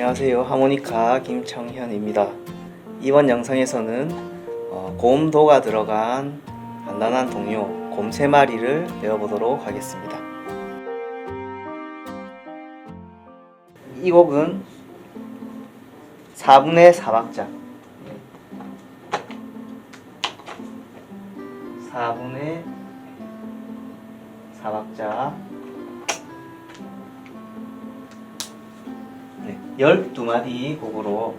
안녕하세요. 하모니카 김창현입니다. 이번 영상에서는 어, 고음도가 들어간 간단한 동요 곰세 마리를 배워보도록 하겠습니다. 이 곡은 4분의 4박자 4분의 4박자 12마디 곡으로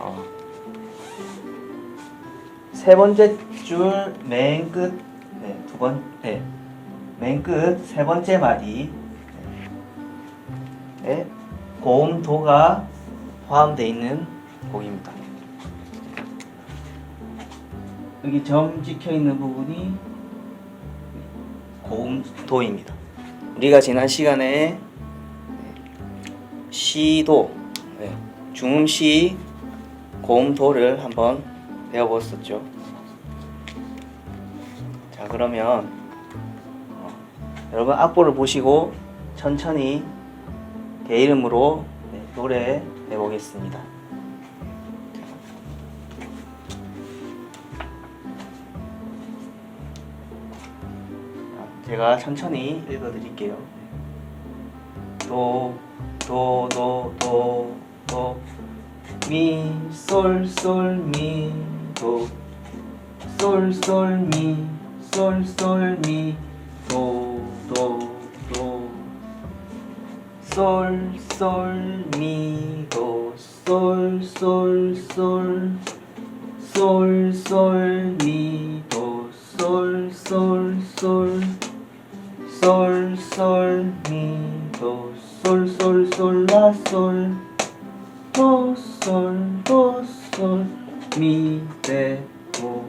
어, 세 번째 줄 맨 끝, 네, 두 번, 네, 맨 끝 세 번째 마디, 네, 고음 도가 포함되어 있는 곡입니다. 여기 점 찍혀 있는 부분이 고음 도입니다. 우리가 지난 시간에 시도, 네, 중음시 고음도를 한번 배워봤었죠. 자, 그러면 어, 여러분 악보를 보시고 천천히 개 이름으로 네, 노래 해보겠습니다. 자, 제가 천천히 읽어드릴게요. 도, 도, 도, 도, 도, 미, 솔, 솔, 미, 도, 솔, 솔, 미, 솔, 솔, 미, 도, 도, 도, 솔, 솔, 미, 도, 솔, 솔, 솔, 솔, 솔, 미, 도, 솔, 솔, 솔, 솔, 솔, 미, 도, 솔, 솔, 솔, 라, 솔, 도, 솔, 도, 솔, 미, 레, 도.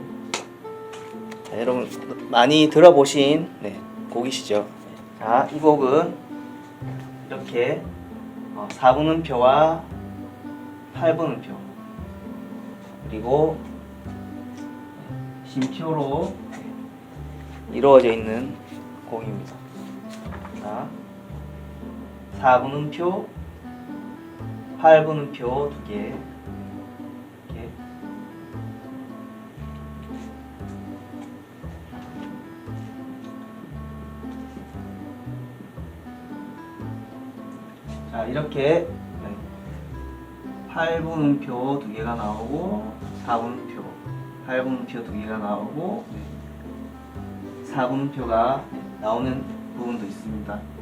자, 여러분 많이 들어보신 네, 곡이시죠? 자, 이 곡은 이렇게 어, 4분음표와 8분음표 그리고 심표로 이루어져 있는 곡입니다. 자, 4분음표, 8분음표 두 개. 이렇게. 자, 이렇게 8분음표 두 개가 나오고 4분음표, 8분음표 두 개가 나오고 4분음표가 나오는 부분도 있습니다.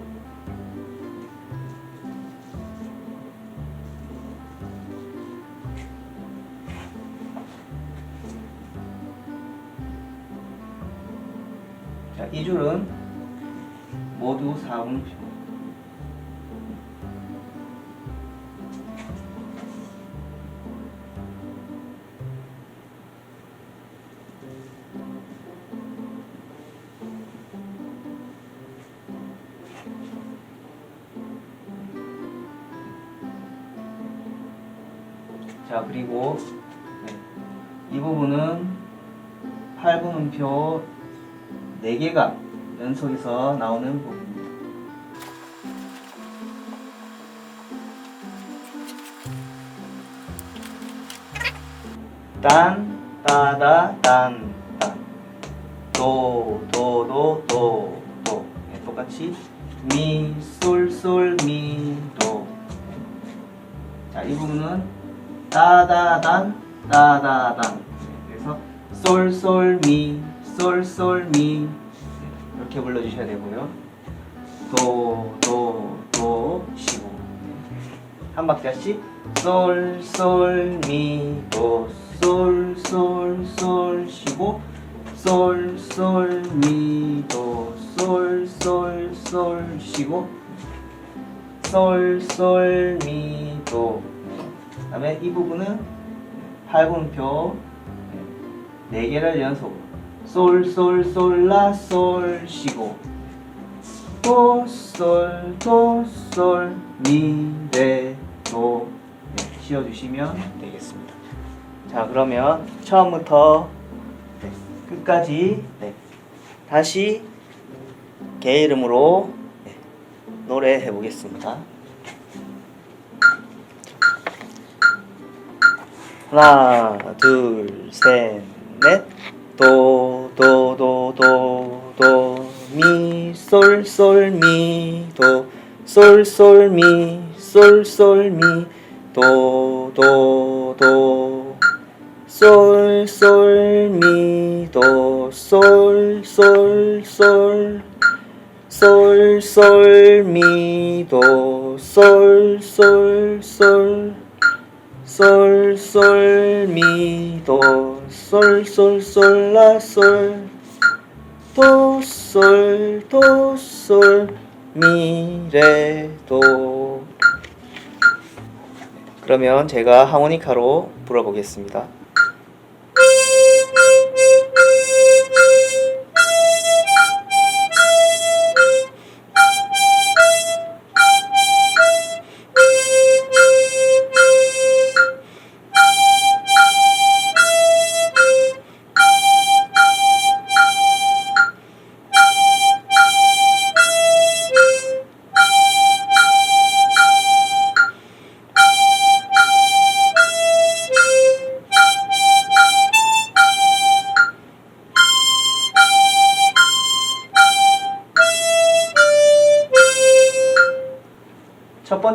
줄은 모두 4분음표. 자 그리고 네, 이 부분은 8분음표 4개가 연속해서 나오는 부분입니다. 딴, 따다, 딴, 딴. 도, 도, 도, 도, 도. 네, 똑같이 미, 솔, 솔, 미, 도. 자, 이 부분은 따다단 따다단 그래서 솔 솔 미 솔 솔 미. 이렇게 불러주셔야 되고요. 도 도 도 시고. 한 박자씩 솔 솔 미 도. 솔 솔 솔 시고. 솔 솔 미 도. 솔 솔 솔 시고. 솔 솔 미 도. 그 다음에 이 부분은 8분표. 4개를 연속으로 솔 솔 솔 라솔 쉬고 도 솔 도 솔 미 레 도 네, 쉬어주시면 되겠습니다. 자 그러면 처음부터 네, 끝까지 네, 다시 개 이름으로 네, 노래해 보겠습니다. 하나, 둘, 셋, 넷. 도, 도, 도, 도, 도, 미, 솔, 솔, 미, 도, 솔, 솔, 미, 솔, 솔, 미, 도, 도, 도, 솔, 솔, 미, 도, 솔, 솔, 솔, 솔, 솔, 미, 도, 솔, 솔, 솔, 솔, 솔, 미, 도, 솔, 솔, 솔, 라, 솔, 도, 솔, 도, 솔, 미, 레, 도. 그러면 제가 하모니카로 불어보겠습니다.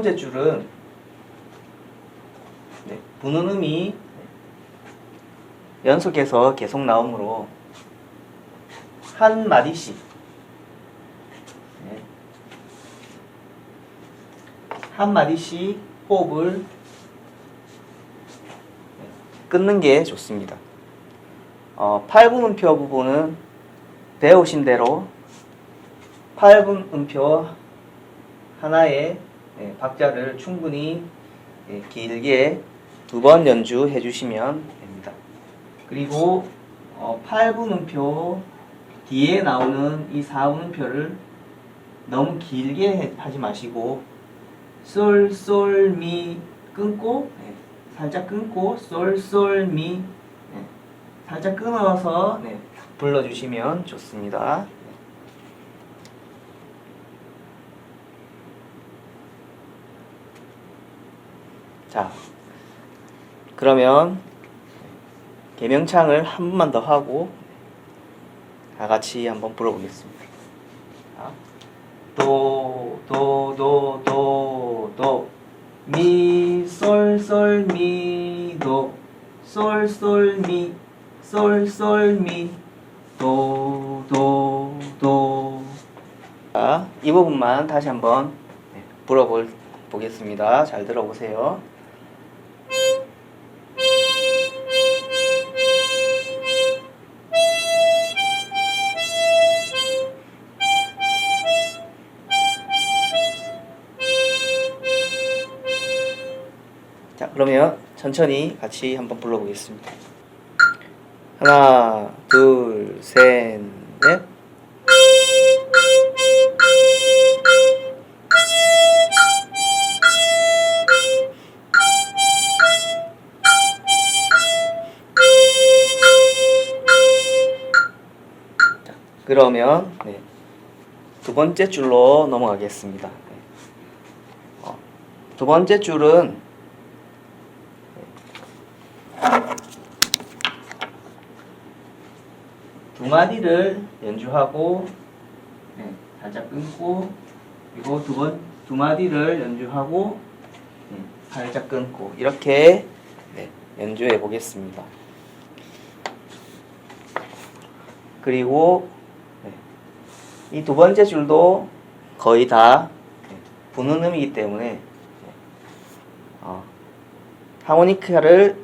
번째 줄은 네, 부는 음이 연속해서 계속 나오므로 한 마디씩 네, 한 마디씩 호흡을 네, 끊는 게 좋습니다. 어, 8분 음표 부분은 배우신 대로 8분 음표 하나에 예, 박자를 충분히 예, 길게 두 번 연주해 주시면 됩니다. 그리고 어, 8분음표 뒤에 나오는 이 4분음표를 너무 길게 해- 하지 마시고 솔, 솔, 미 끊고 예, 살짝 끊고 솔, 솔, 미 예, 살짝 끊어서 네, 불러주시면 좋습니다. 자, 그러면 개명창을 한 번만 더 하고 다 같이 한번 불어보겠습니다. 자, 도, 도, 도, 도, 도, 미, 솔, 솔, 미, 도, 솔, 솔, 미, 솔, 솔, 미, 도, 도, 도. 자, 이 부분만 다시 한번 네, 불어볼 보겠습니다. 잘 들어보세요. 그러면 천천히 같이 한번 불러보겠습니다. 하나, 둘, 셋, 넷. 자, 그러면 네, 두 번째 줄로 넘어가겠습니다. 네. 어, 두 번째 줄은 두 마디를 연주하고 네, 살짝 끊고 그리고 두 번 두 마디를 연주하고 네, 살짝 끊고 이렇게 네, 연주해 보겠습니다. 그리고 네, 이두 번째 줄도 거의 다 네, 부는 음이기 때문에 네, 어, 하모니카를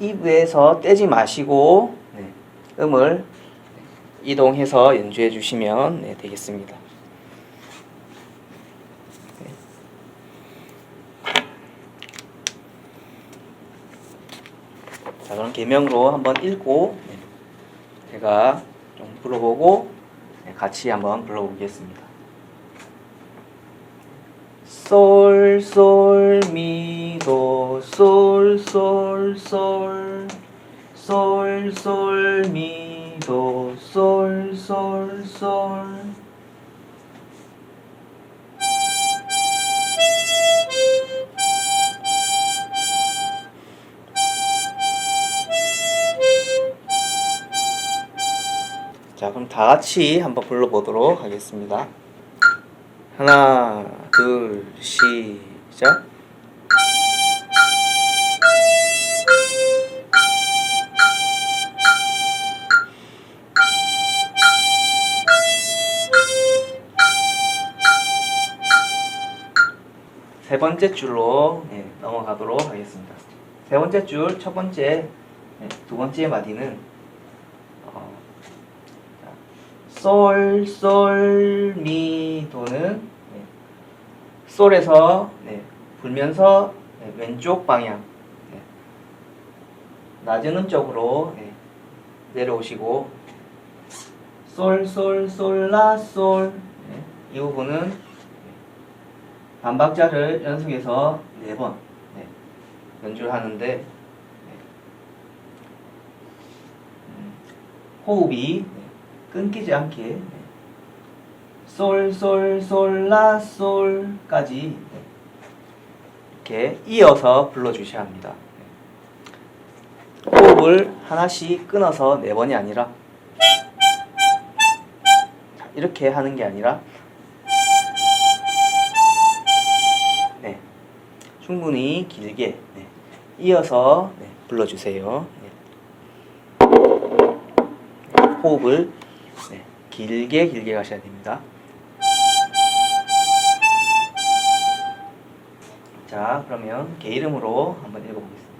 입에서 떼지 마시고 네, 음을 이동해서 연주해 주시면 네, 되겠습니다. 네. 자 그럼 개명으로 한번 읽고 네, 제가 좀 불러보고 네, 같이 한번 불러보겠습니다. 솔, 솔, 미, 도, 솔, 솔, 솔, 솔, 솔, 미, 도, 솔, 솔, 솔. 자, 그럼 다 같이 한번 불러보도록 하겠습니다. 하나, 둘, 시작. 세 번째 줄로 네, 넘어가도록 하겠습니다. 세 번째 줄, 첫 번째, 네, 두 번째 마디는 어, 자, 솔, 솔, 미, 도는 네, 솔에서 네, 불면서 네, 왼쪽 방향 네, 낮은 음 쪽으로 네, 내려오시고 솔, 솔, 솔, 라, 솔 네, 이 부분은 반박자를 연속해서 네번 네, 연주를 하는데 네. 음, 호흡이 네, 끊기지 않게 네. 솔, 솔, 솔, 라, 솔까지 네. 이렇게 이어서 불러주셔야 합니다. 네. 호흡을 하나씩 끊어서 네 번이 아니라 자, 이렇게 하는 게 아니라 네, 충분히 길게 네, 이어서 네, 불러주세요. 네. 네, 호흡을 네, 길게 길게 가셔야 됩니다. 자, 그러면 개 이름으로 한번 읽어보겠습니다.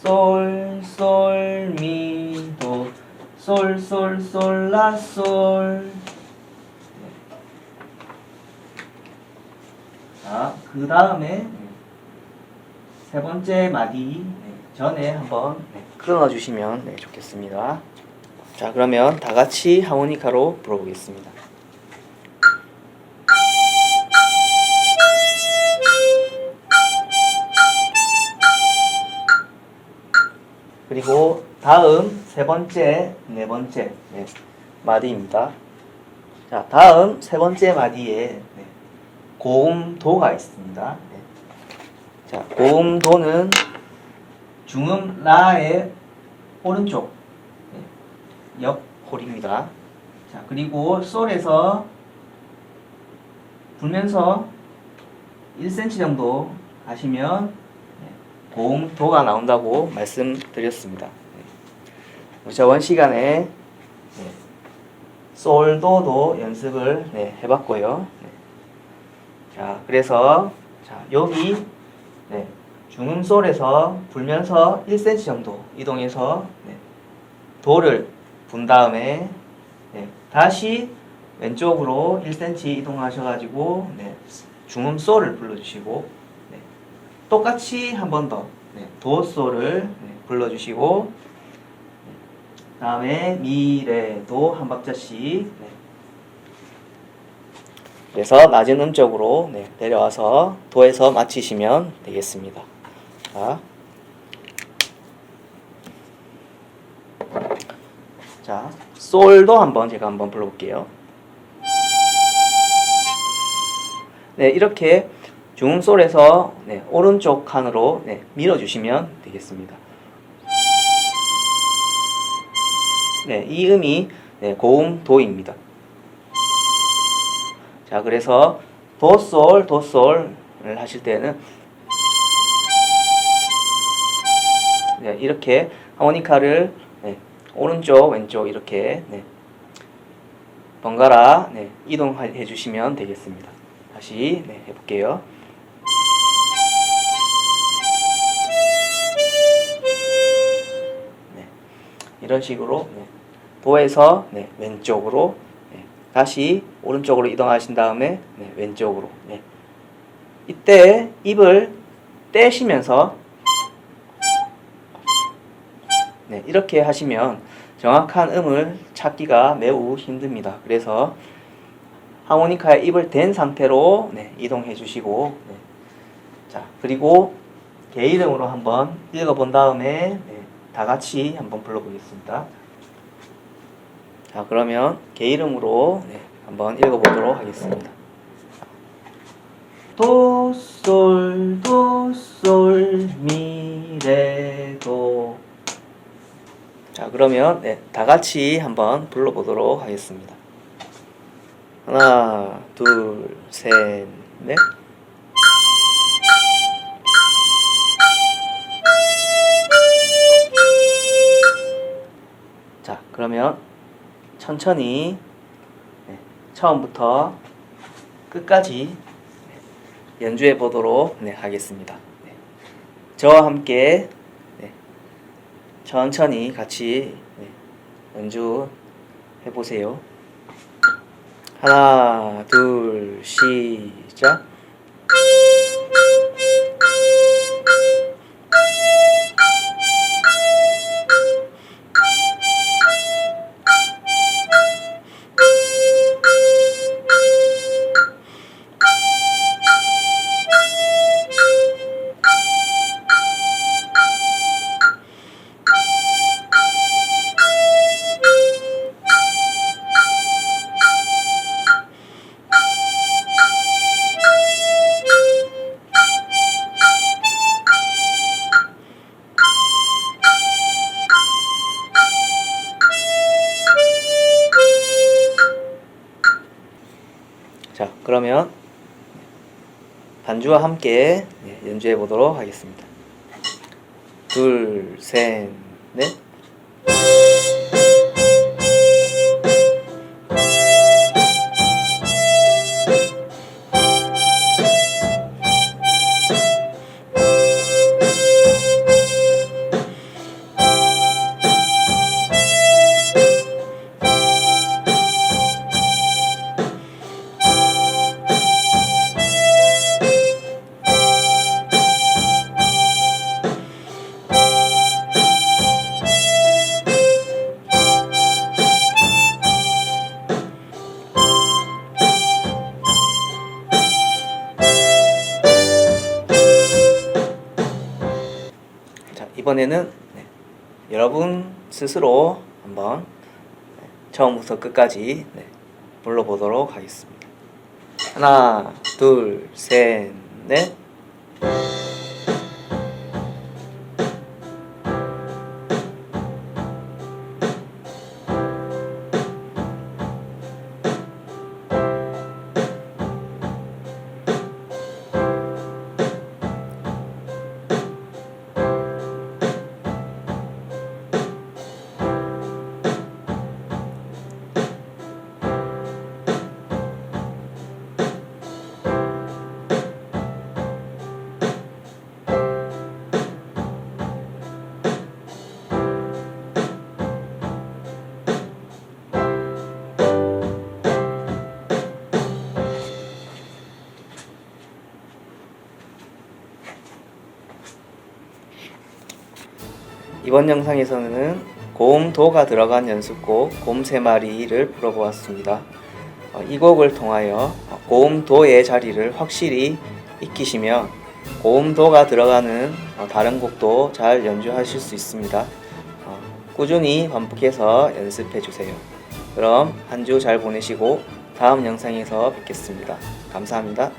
솔, 솔, 미, 도, 솔, 솔, 솔, 라, 솔. 네. 자, 그 다음에 세 번째 마디 네, 전에 한번 네, 끊어주시면 네, 좋겠습니다. 자, 그러면 다 같이 하모니카로 불어보겠습니다. 그리고 다음 세 번째, 네 번째 네, 마디입니다. 자, 다음 세 번째 마디에 네, 고음도가 있습니다. 네. 자, 고음도는 중음 라의 오른쪽 네, 옆 홀입니다. 자, 그리고 솔에서 불면서 1cm 정도 하시면 네, 고음도가 나온다고 말씀드렸습니다. 네. 우리 저번 시간에 네, 솔도도 연습을 네, 해봤고요. 네. 자, 그래서 자 여기 네, 중음 솔에서 불면서 1cm 정도 이동해서 네, 도를 분 다음에 네, 다시 왼쪽으로 1cm 이동하셔가지고 네, 중음 솔을 불러주시고 네, 똑같이 한 번 더 네, 도솔을 네, 불러주시고 네, 다음에 미레도 한 박자씩 네, 그래서 낮은 음쪽으로 네, 내려와서 도에서 마치시면 되겠습니다. 자, 자 솔도 한번 제가 한번 불러볼게요. 네, 이렇게 중음솔에서 네, 오른쪽 칸으로 네, 밀어주시면 되겠습니다. 네, 이 음이 네, 고음 도입니다. 자, 그래서 도솔, 도솔을 하실 때는 네, 이렇게 하모니카를 네, 오른쪽, 왼쪽 이렇게 네, 번갈아 네, 이동해 주시면 되겠습니다. 다시 네, 해볼게요. 이런 식으로 네, 도에서 네, 왼쪽으로 네, 다시 오른쪽으로 이동하신 다음에 네, 왼쪽으로 네. 이때 입을 떼시면서 네, 이렇게 하시면 정확한 음을 찾기가 매우 힘듭니다. 그래서 하모니카에 입을 댄 상태로 네, 이동해 주시고 네. 자 그리고 개 이름으로 한번 읽어본 다음에 네, 다 같이 한번 불러보겠습니다. 자 그러면 개 이름으로 네, 한번 읽어보도록 하겠습니다. 도솔 도솔 미레도 자 자, 그러면 네, 다 같이 한번 불러보도록 하겠습니다. 하나, 둘, 셋, 넷. 그러면 천천히 네, 처음부터 끝까지 네, 연주해 보도록 네, 하겠습니다. 네. 저와 함께 네, 천천히 같이 네, 연주 해 보세요. 하나, 둘, 시작. 자, 그러면 반주와 함께 네, 연주해 보도록 하겠습니다. 둘, 셋, 넷. 이번에는 네, 여러분 스스로 한번 네, 처음부터 끝까지 네, 불러보도록 하겠습니다. 하나, 둘, 셋, 넷. 이번 영상에서는 고음 도가 들어간 연습곡 곰세 마리를 풀어보았습니다. 어, 이 곡을 통하여 어, 고음 도의 자리를 확실히 익히시면 고음 도가 들어가는 어, 다른 곡도 잘 연주하실 수 있습니다. 어, 꾸준히 반복해서 연습해 주세요. 그럼 한 주 잘 보내시고 다음 영상에서 뵙겠습니다. 감사합니다.